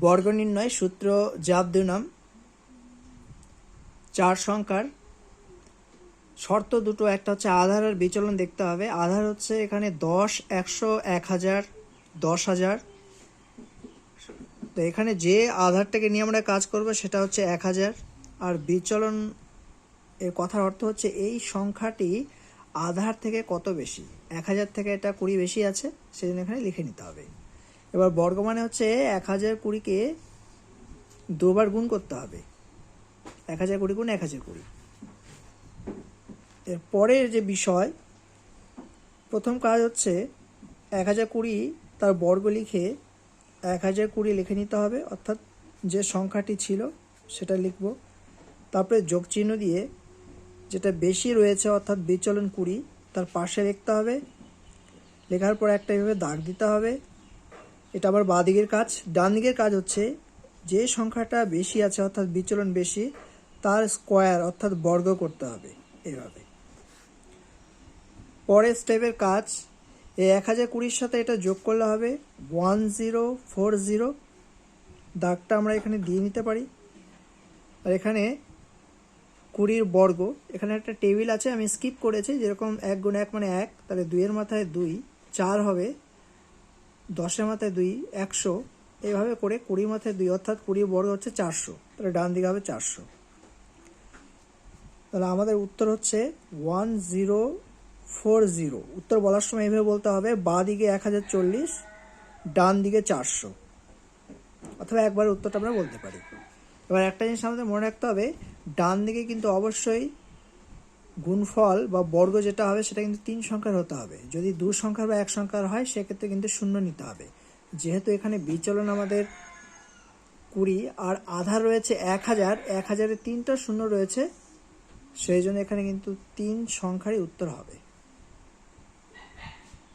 বর্গ নির্ণয় সূত্র জাপ নাম চার সংখ্যার শর্ত দুটো, একটা হচ্ছে আধারের বিচলন দেখতে হবে। আধার হচ্ছে এখানে দশ, একশো, এক হাজার, দশ হাজার। তো এখানে যে আধারটাকে নিয়ে আমরা কাজ করব সেটা হচ্ছে এক হাজার। আর বিচলন এর কথার অর্থ হচ্ছে এই সংখ্যাটি আধার থেকে কত বেশি? এক হাজার থেকে এটা কুড়ি বেশি আছে, সেজন্য এখানে লিখে নিতে হবে। এবার বর্গ মানে হচ্ছে এক হাজার কুড়িকে দুবার গুণ করতে হবে। এক হাজার কুড়ি গুণ এক হাজার কুড়ি। এর পরের যে বিষয়, প্রথম কাজ হচ্ছে এক হাজার কুড়ি তার বর্গ লিখে এক হাজার কুড়ি লিখে নিতে হবে, অর্থাৎ যে সংখ্যাটি ছিল সেটা লিখব। তারপরে যোগ চিহ্ন দিয়ে যেটা বেশি রয়েছে, অর্থাৎ বিচলন কুড়ি, তার পাশে লিখতে হবে। লেখার পর একটা এভাবে দাগ দিতে হবে। এটা আবার বাঁ দিকের কাজ। ডান দিকের কাজ হচ্ছে যে সংখ্যাটা বেশি আছে, অর্থাৎ বিচলন বেশি, তার স্কোয়ার, অর্থাৎ বর্গ করতে হবে এভাবে। পরের স্টেপের কাজ, এই এক হাজার কুড়ির সাথে এটা যোগ করলে হবে ওয়ান জিরো ফোর জিরো। দাগটা আমরা এখানে দিয়ে নিতে পারি। আর এখানে কুড়ির বর্গ, এখানে একটা টেবিল আছে, আমি স্কিপ করেছি, যেরকম এক গুণ এক মানে এক, তাহলে দুইয়ের মাথায় দুই, চার হবে দশের মাথায় দুই, একশো এইভাবে করে কুড়ি মাথায় দুই, অর্থাৎ কুড়ি বর্গ হচ্ছে চারশো। তাহলে ডান দিকে হবে চারশো। তাহলে আমাদের উত্তর হচ্ছে ওয়ান জিরো ফোর জিরো। উত্তর বলার সময় এইভাবে বলতে হবে, বাঁ দিকে এক হাজার চল্লিশ, ডান দিকে চারশো। অথবা একবার উত্তরটা আমরা বলতে পারি। এবার একটা জিনিস আমাদের মনে রাখতে হবে, ডান দিকে কিন্তু অবশ্যই গুণফল বা বর্গ যেটা হবে, সেটা কিন্তু তিন সংখ্যার হতে হবে। যদি দু সংখ্যার বা এক সংখ্যার হয়, সেক্ষেত্রে কিন্তু শূন্য নিতে হবে। যেহেতু এখানে বিচলন আমাদের কুড়ি, আর আধার রয়েছে এক হাজার, এক হাজারে তিনটা শূন্য রয়েছে, সেই জন্য এখানে কিন্তু তিন সংখ্যারই উত্তর হবে।